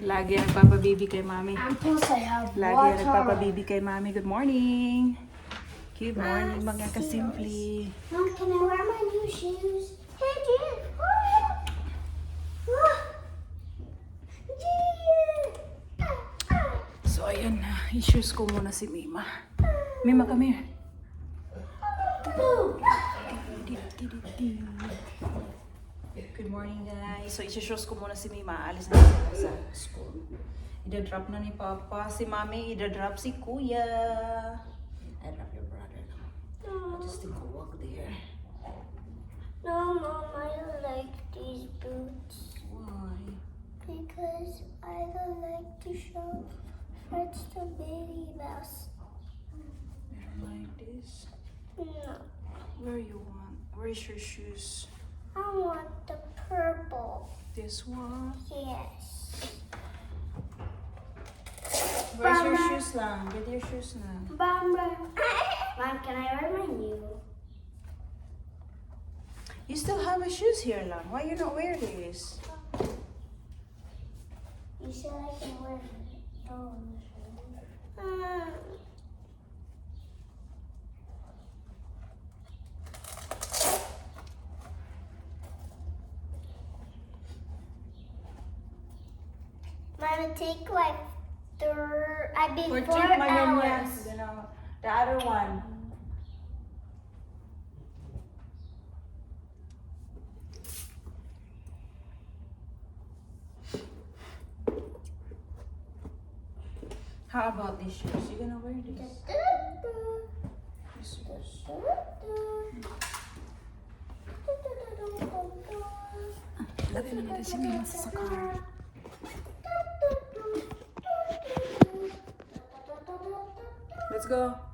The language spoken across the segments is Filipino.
Lagi yan nagpapabibi kay mami. Lagi yan water. nagpapabibi kay mami. Good morning. Good morning mga kasimple. Mom, can I wear my new shoes? Hey, hurry up. Ah. Ah, ah. So ayan na. I-shoes ko muna si Mima. Mima, come here. Good morning guys. So i-shoes ko muna si Mima. Alis na sila sa school. Ida-drop na ni Papa. Si Mami, ida-drop si Kuya. I drop your brother now. I No, just think I'll walk there. no, Mom, I don't like these boots Why? because I don't like to show Fred's the baby mouse. I don't like this. No, Where you want? Where's your shoes? I want the purple. This one. Yes. Where's your shoes lang? Get your shoes now. Bamba. Mom, can I wear my new? You still have a shoes here lang. Why you not wear these? You said I can wear those. Uh, take like thir- I mean For four trip man yun yan. hours. You know, the other one. How about these shoes? You gonna wear these? These shoes. Lagay na natin si Mima sa sakar. Go.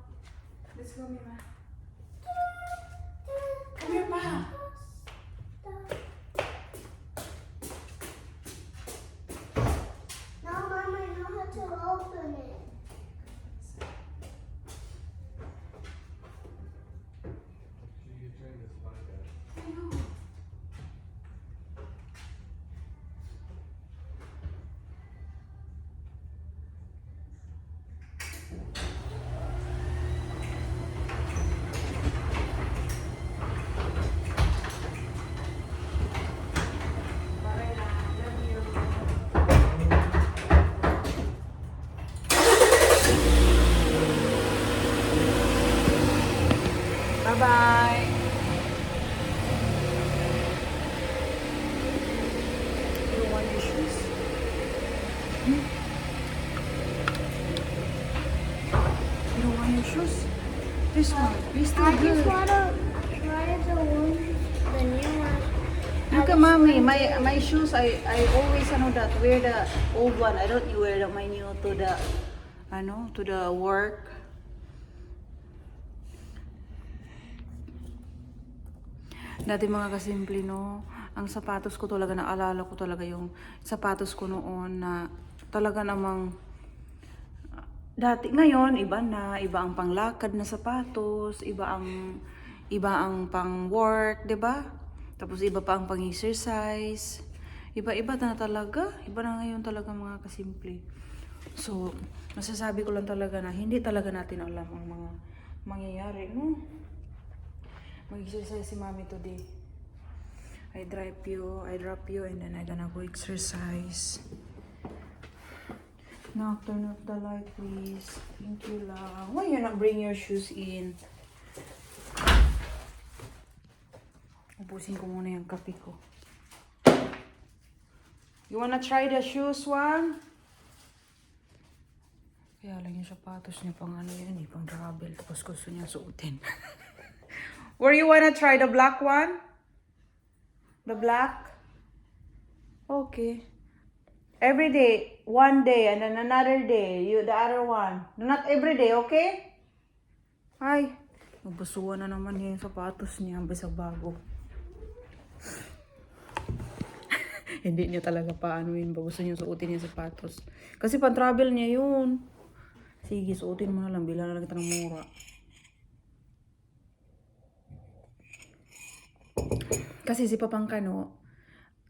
Want shoes? This one. It's still I just good. wanna try the one, the new one. Look at mommy, my my shoes. I I always ano that wear the old one. I don't wear the my new to the ano to the work. Dati mga kasimple no, ang sapatos ko talaga naalala ko talaga yung sapatos ko noon na talaga namang dati ngayon iba na, iba ang panglakad na sapatos, iba ang iba ang pang work, ba? Tapos iba pa ang pang-exercise. Iba-iba na talaga. Iba na ngayon talaga mga kasimple. So, masasabi ko lang talaga na hindi talaga natin alam ang mga mangyayari, no? Mag-exercise si mami today. I drive you, I drop you, and then I gonna go exercise. Knock, turn off the light, please. Thank you lang. Why you not bring your shoes in? Ubusin ko muna yung kape ko. You wanna try the shoes one? Kaya lang yung sapatos niya pang ano yan, eh, pang travel. Tapos gusto niya suotin. Where you wanna try the black one? The black? Okay. Every day, one day, and then another day, you the other one. Not every day, okay? Ay, mabusuan na naman niya yung sapatos niya, bisag bago. Hindi niya talaga paano yun, ba niya suotin yung sapatos. Kasi pang travel niya yun. Sige, suotin mo na lang, bilang na lang kita ng mura. Kasi si Papang Kano,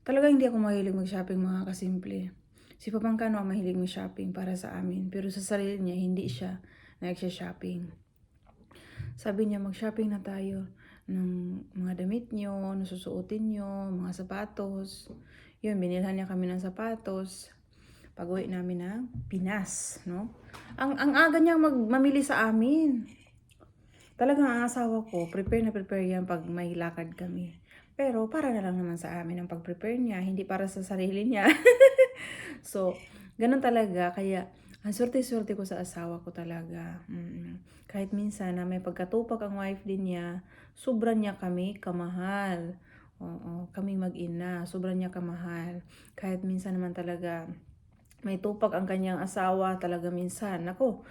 talaga hindi ako mahilig mag-shopping mga kasimple. Si Papangkano ang mahilig mag-shopping para sa amin. Pero sa sarili niya, hindi siya nag-shopping. Sabi niya, mag-shopping na tayo ng mga damit nyo, nasusuotin nyo, mga sapatos. Yun, binilhan niya kami ng sapatos. Pag-uwi namin ng Pinas, no? Ang, ang aga niyang mag, mamili sa amin. Talagang ang asawa ko, prepare na prepare yan pag may lakad kami. Pero para na lang naman sa amin ang pag-prepare niya, hindi para sa sarili niya. so, ganun talaga. Kaya, ang swerte-swerte ko sa asawa ko talaga. Mm. Kahit minsan na may pagkatupak ang wife din niya, sobrang niya kami kamahal. Oo, kami mag-ina, sobrang niya kamahal. Kahit minsan naman talaga, may tupak ang kanyang asawa talaga minsan. Nako,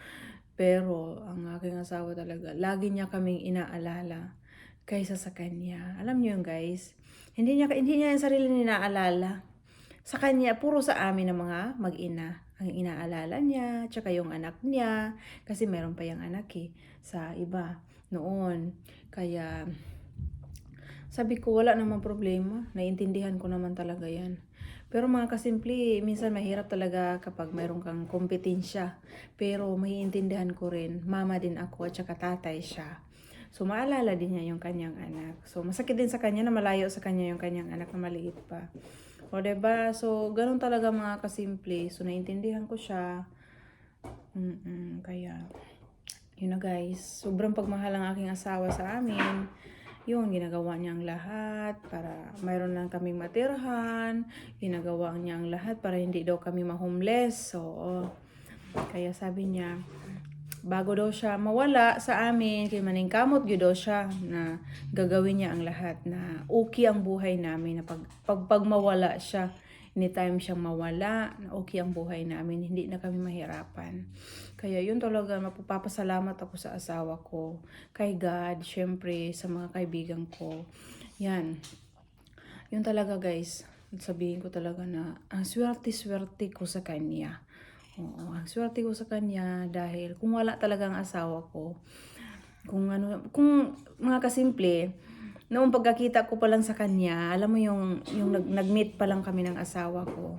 pero ang aking asawa talaga, lagi niya kaming inaalala kaysa sa kanya. Alam niyo yun guys, hindi niya, hindi niya yung sarili niya inaalala. Sa kanya, puro sa amin ng mga mag-ina. Ang inaalala niya, tsaka yung anak niya. Kasi meron pa yung anak eh, sa iba noon. Kaya, sabi ko, wala namang problema. Naiintindihan ko naman talaga yan. Pero mga kasimple, minsan mahirap talaga kapag mayroon kang kompetensya. Pero maiintindihan ko rin, mama din ako at saka tatay siya. So maalala din niya yung kanyang anak. So masakit din sa kanya na malayo sa kanya yung kanyang anak na maliit pa. O 'di ba? So ganun talaga mga kasimple. So naiintindihan ko siya. Mm kaya yun na guys, sobrang pagmahal ang aking asawa sa amin. Yun, ginagawa niya ang lahat para mayroon lang kaming matirhan. Ginagawa niya ang lahat para hindi daw kami ma-homeless. So, kaya sabi niya, bago daw siya mawala sa amin, kay maningkamot gyud daw siya na gagawin niya ang lahat na okay ang buhay namin na pag, pag, pag mawala siya, anytime siyang mawala, na okay ang buhay namin, hindi na kami mahirapan. Kaya yun talaga, mapapasalamat ako sa asawa ko, kay God, syempre, sa mga kaibigan ko. Yan. Yun talaga guys, sabihin ko talaga na ang swerte-swerte ko sa kanya. Oo, ang swerte ko sa kanya dahil kung wala talaga ang asawa ko, kung ano, kung mga kasimple, noong pagkakita ko pa lang sa kanya, alam mo yung, yung nag, nag-meet pa lang kami ng asawa ko.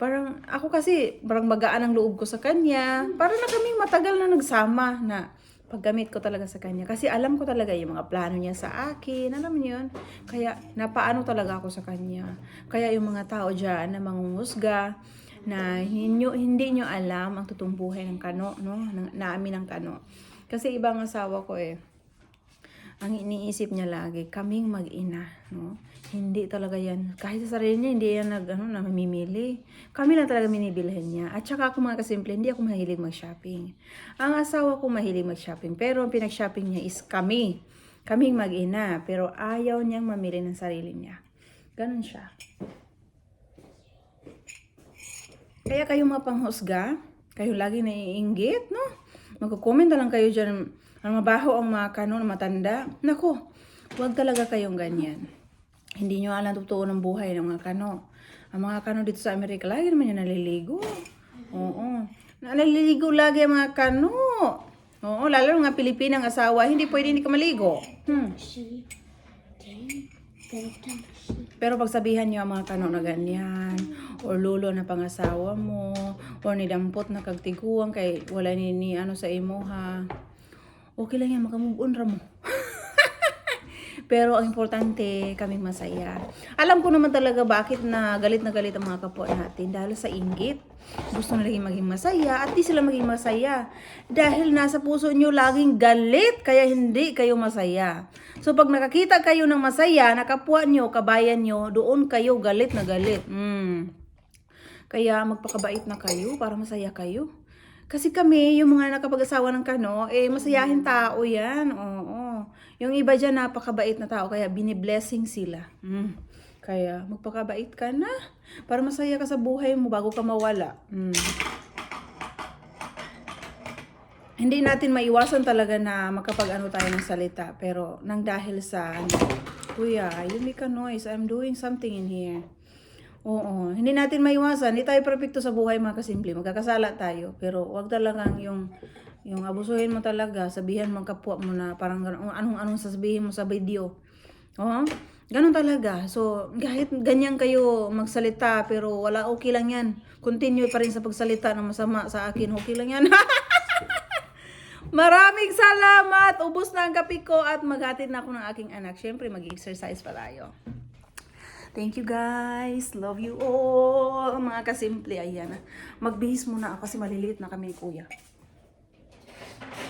Parang, ako kasi, parang magaan ang loob ko sa kanya. Parang na kaming matagal na nagsama na paggamit ko talaga sa kanya. Kasi alam ko talaga yung mga plano niya sa akin. Alam niyo yun? Kaya, napaano talaga ako sa kanya. Kaya yung mga tao dyan na mangungusga, na hindi, hindi nyo alam ang totoong buhay ng kano, no? Ng, namin ng kano. Kasi ibang asawa ko eh, ang iniisip niya lagi, kaming mag-ina, no? Hindi talaga yan. Kahit sa sarili niya, hindi yan nag, ano, namimili. Kami lang talaga minibilhin niya. At saka ako mga kasimple, hindi ako mahilig mag-shopping. Ang asawa ko mahilig mag-shopping. Pero ang pinag-shopping niya is kami. Kaming mag-ina. Pero ayaw niyang mamili ng sarili niya. Ganon siya. Kaya kayo mga panghusga, kayo lagi naiinggit, no? Magko-comment na lang kayo dyan, ang mabaho ang mga kanon, matanda. Nako, huwag talaga kayong ganyan. Hindi nyo alam totoo ng buhay ng mga kano. Ang mga kano dito sa Amerika, lagi naman yung naliligo. Oo. Naliligo lagi ang mga kano. Oo, lalo ng mga Pilipinang asawa, hindi pwede hindi ka maligo. Hmm. Pero pagsabihan niyo ang mga kano na ganyan, or lulo na pangasawa mo, or nidampot na kagtiguan kay wala ni, ni ano sa imo ha. Okay lang yan, makamove on ra mo. Pero ang importante, kaming masaya. Alam ko naman talaga bakit na galit na galit ang mga kapwa natin dahil sa inggit. Gusto laging maging masaya at di sila maging masaya. Dahil nasa puso nyo laging galit kaya hindi kayo masaya. So pag nakakita kayo ng masaya na kapwa nyo, kabayan nyo, doon kayo galit na galit. Mm. Kaya magpakabait na kayo para masaya kayo. Kasi kami, yung mga nakapag-asawa ng kano, eh, masayahin tao yan. Oo. Yung iba dyan, napakabait na tao, kaya biniblessing sila. Mm. Kaya, magpakabait ka na. Para masaya ka sa buhay mo bago ka mawala. Mm. Hindi natin maiwasan talaga na makapag-ano tayo ng salita. Pero, nang dahil sa, Kuya, you make a noise. I'm doing something in here. Oo, hindi natin maiwasan. Hindi tayo perfecto sa buhay mga kasimple. Magkakasala tayo. Pero wag talagang yung yung abusuhin mo talaga, sabihan mo kapwa mo na parang ganun, anong anong sasabihin mo sa video. Oo. Ganun talaga. So, kahit ganyan kayo magsalita, pero wala, okay lang yan. Continue pa rin sa pagsalita ng masama sa akin. Okay lang yan. Maraming salamat! Ubus na ang kape ko at maghatid na ako ng aking anak. Siyempre, mag-exercise pa tayo. Thank you guys. Love you all. Mga kasimple. Ayan. Magbihis muna ako kasi maliliit na kami kuya. Thank you.